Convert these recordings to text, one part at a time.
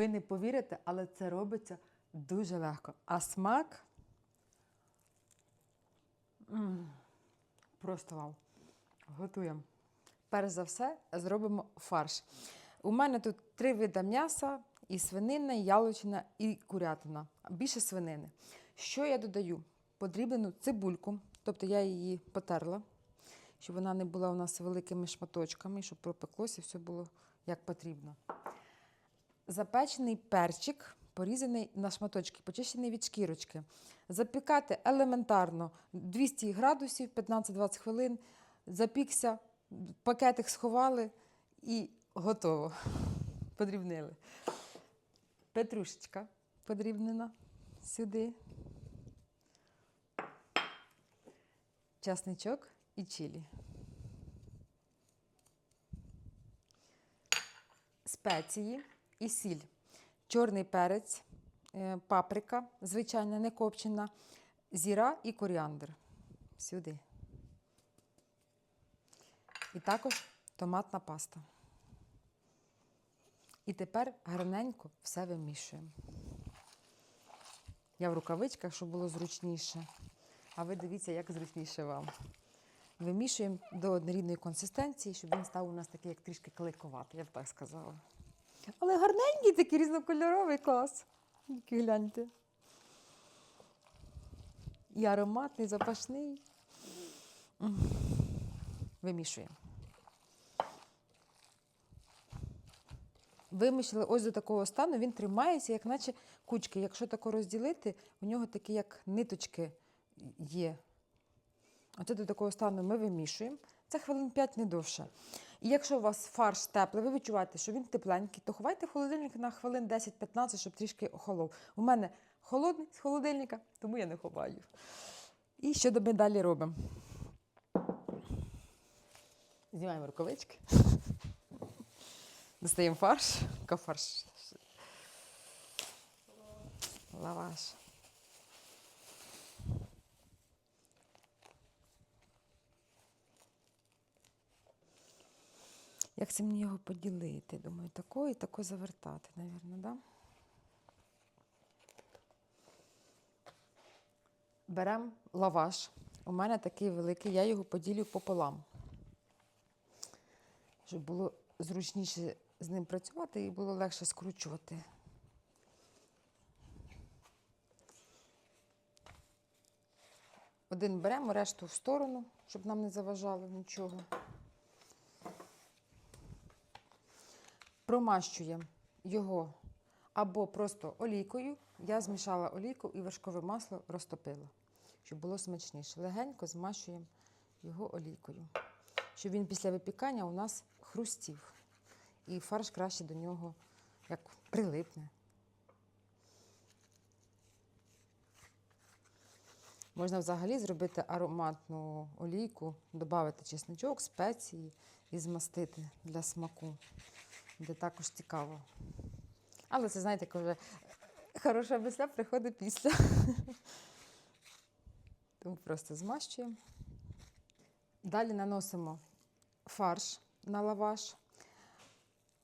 Ви не повірите, але це робиться дуже легко. А смак м, просто вау. Готуємо. Перш за все, зробимо фарш. У мене тут три види м'яса: і свинина, і яловичина, і курятина. Більше свинини. Що я додаю? Подріблену цибульку, тобто я її потерла, щоб вона не була у нас великими шматочками, щоб пропеклося, все було як потрібно. Запечений перчик, порізаний на шматочки, почищений від шкірочки. Запікати елементарно 200 градусів, 15-20 хвилин. Запікся, пакетик сховали і готово. Подрібнили. Петрушечка подрібнена сюди. Часничок і чилі. Спеції і сіль. Чорний перець, е, паприка, звичайна, не копчена, зіра і коріандр. Сюди. І також томатна паста. І тепер гарненько все вимішуємо. Я в рукавичках, щоб було зручніше. А ви дивіться, як зручніше вам. Вимішуємо до однорідної консистенції, щоб він став у нас такий, як трішки клейковатий, я б так сказала. Але гарненький такий різнокольоровий клас. Який гляньте. І ароматний, запашний. Вимішуємо. Вимішали ось до такого стану, він тримається, як наче кучки. Якщо тако розділити, у нього такі, як ниточки є. Оце до такого стану ми вимішуємо. Це хвилин 5 не довше. І якщо у вас фарш теплий, ви відчуваєте, що він тепленький, то ховайте в холодильник на хвилин 10-15, щоб трішки охолов. У мене холодний з холодильника, тому я не ховаю. І що ми далі робимо? Знімаємо рукавички. Достаємо фарш. Ка фарш. Лаваш. Як це мені його поділити? Думаю, тако і тако завертати, напевно, да? Беремо лаваш. У мене такий великий, я його поділю пополам. Щоб було зручніше з ним працювати і було легше скручувати. Один беремо, решту в сторону, щоб нам не заважало нічого. Промащуємо його або просто олійкою. Я змішала олійку і вершкове масло розтопила, щоб було смачніше. Легенько змащуємо його олійкою, щоб він після випікання у нас хрустів. І фарш краще до нього як прилипне. Можна взагалі зробити ароматну олійку, додати чесничок, спеції і змастити для смаку, де також цікаво. Але це, знаєте, коли хороша весна приходить після. Тому просто змащуємо. Далі наносимо фарш на лаваш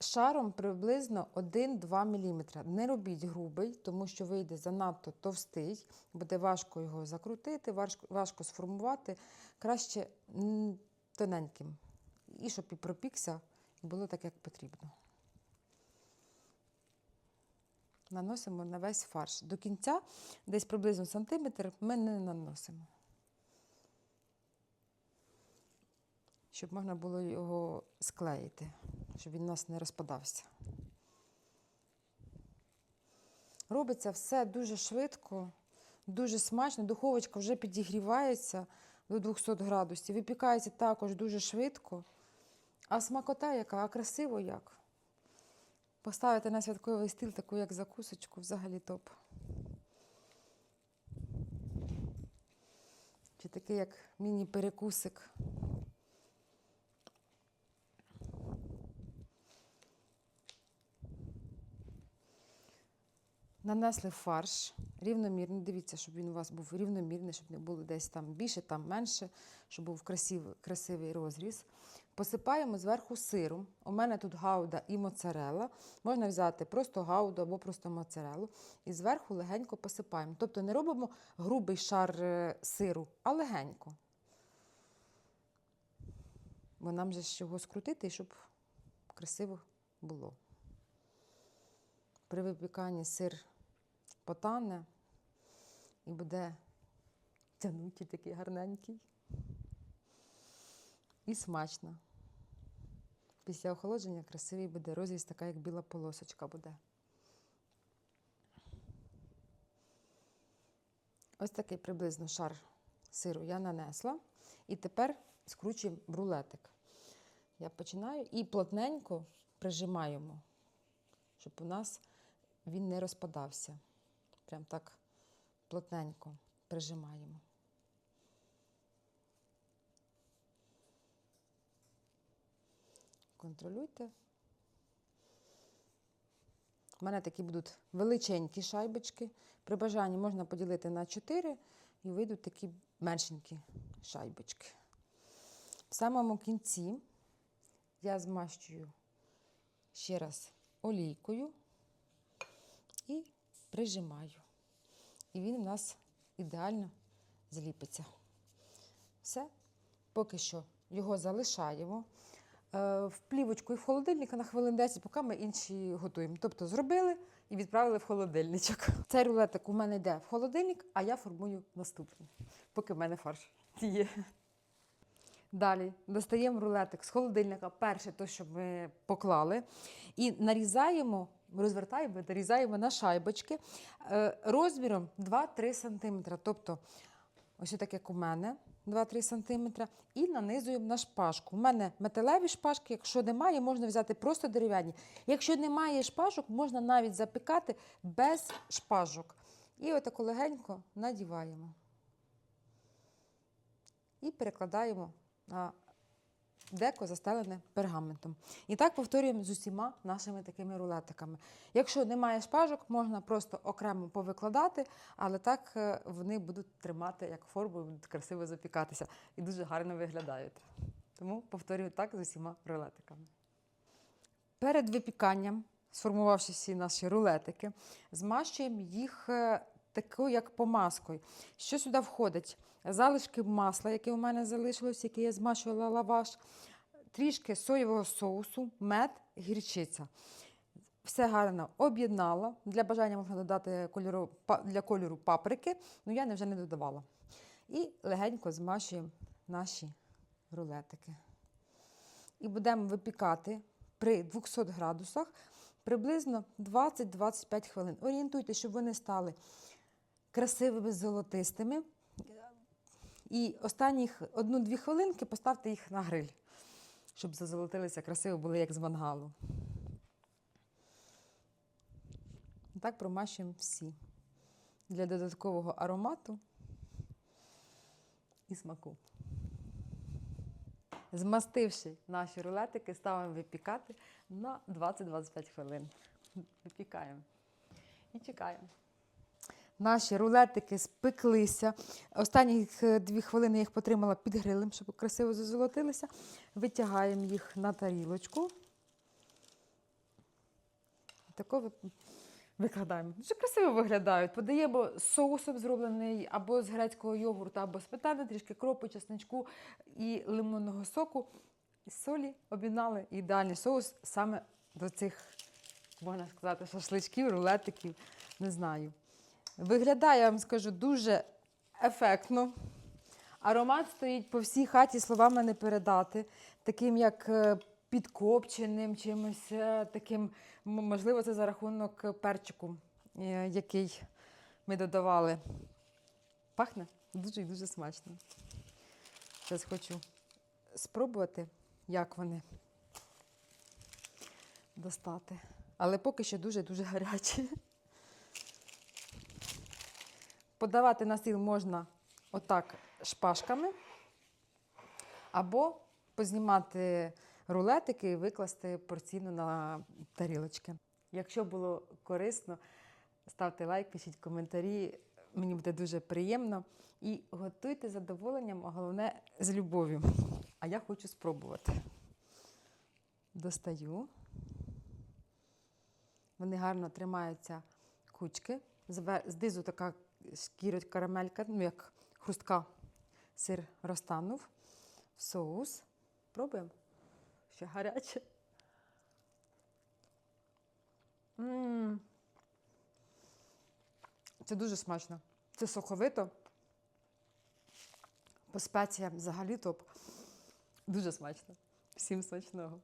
шаром приблизно 1-2 мм. Не робіть грубий, тому що вийде занадто товстий, буде важко його закрутити, важко, важко сформувати. Краще тоненьким. І щоб і пропікся, було так, як потрібно. Наносимо на весь фарш. До кінця, десь приблизно сантиметр, ми не наносимо. Щоб можна було його склеїти, щоб він у нас не розпадався. Робиться все дуже швидко, дуже смачно. Духовочка вже підігрівається до 200 градусів. Випікається також дуже швидко. А смакота яка, а красиво як. Поставити на святковий стіл таку, як закусочку, взагалі топ. Чи такий, як міні-перекусик. Нанесли фарш рівномірно. Дивіться, щоб він у вас був рівномірний, щоб не було десь там більше, там менше, щоб був красивий, красивий розріз. Посипаємо зверху сиром. У мене тут гауда і моцарелла. Можна взяти просто гауду або просто моцарелу. І зверху легенько посипаємо. Тобто не робимо грубий шар е, сиру, а легенько. Бо нам же ж його скрутити, щоб красиво було. При випіканні сир потане і буде тянутий такий гарненький. І смачно. Після охолодження красивий буде розріз, така як біла полосочка буде. Ось такий приблизно шар сиру я нанесла. І тепер скручуємо в рулетик. Я починаю і плотненько прижимаємо, щоб у нас він не розпадався. Прям так плотненько прижимаємо. Контролюйте. У мене такі будуть величенькі шайбочки. При бажанні можна поділити на 4 і вийдуть такі меншенькі шайбочки. В самому кінці я змащую ще раз олійкою і прижимаю. І він у нас ідеально зліпиться. Все, поки що його залишаємо. Е, В плівочку і в холодильник на хвилин 10, поки ми інші готуємо. Тобто зробили і відправили в холодильничок. Цей рулетик у мене йде в холодильник, а я формую наступний, поки в мене фарш є. Далі достаємо рулетик з холодильника, перше, то, що ми поклали, і нарізаємо, розвертаємо, нарізаємо на шайбочки е, розміром 2-3 см. Тобто, ось так, як у мене, 2-3 см, і нанизуємо на шпажку. У мене металеві шпажки, якщо немає, можна взяти просто дерев'яні. Якщо немає шпажок, можна навіть запікати без шпажок. І отако легенько надіваємо. І перекладаємо на деко застелене пергаментом. І так повторюємо з усіма нашими такими рулетиками. Якщо немає шпажок, можна просто окремо повикладати, але так е, вони будуть тримати як форму будуть красиво запікатися і дуже гарно виглядають. Тому повторюю так з усіма рулетиками. Перед випіканням, сформувавши всі наші рулетики, змащуємо їх такою як помазкою. Що сюди входить? Залишки масла, яке у мене залишилось, яке я змащувала лаваш, трішки соєвого соусу, мед, гірчиця. Все гарно об'єднала. Для бажання можна додати кольору, для кольору паприки, але я не- вже не додавала. І легенько змащуємо наші рулетики. І будемо випікати при 200 градусах приблизно 20-25 хвилин. Орієнтуйте, щоб вони стали красивими золотистими. І останніх одну-дві хвилинки поставте їх на гриль, щоб зазолотилися красиво були, як з мангалу. Так промащуємо всі для додаткового аромату і смаку. Змастивши наші рулетики, ставимо випікати на 20-25 хвилин. Випікаємо і чекаємо. Наші рулетики спеклися. Останні е, дві хвилини я їх потримала під грилем, щоб красиво зазолотилися. Витягаємо їх на тарілочку. Тако викладаємо. Дуже красиво виглядають. Подаємо з соусом зроблений або з грецького йогурту, або з сметани, трішки кропу, чесничку і лимонного соку. І солі об'єднали ідеальний соус саме до цих, можна сказати, шашличків, рулетиків. Не знаю. Виглядає, я вам скажу, дуже ефектно. Аромат стоїть по всій хаті, словами не передати. Таким як е, підкопченим, чимось е, таким, можливо, це за рахунок перчику, е, який ми додавали. Пахне дуже і дуже смачно. Зараз хочу спробувати, як вони достати. Але поки що дуже-дуже гарячі. Подавати на стіл можна отак шпажками, або познімати рулетики і викласти порційно на тарілочки. Якщо було корисно, ставте лайк, пишіть коментарі. Мені буде дуже приємно. І готуйте з задоволенням, а головне з любов'ю. А я хочу спробувати. Достаю. Вони гарно тримаються кучки. Знизу така шкірить карамелька, ну як хрустка. Сир розтанув. Соус. Пробуємо. Ще гаряче. м Це дуже смачно. Це соковито. По спеціям взагалі топ. Дуже смачно. Всім смачного.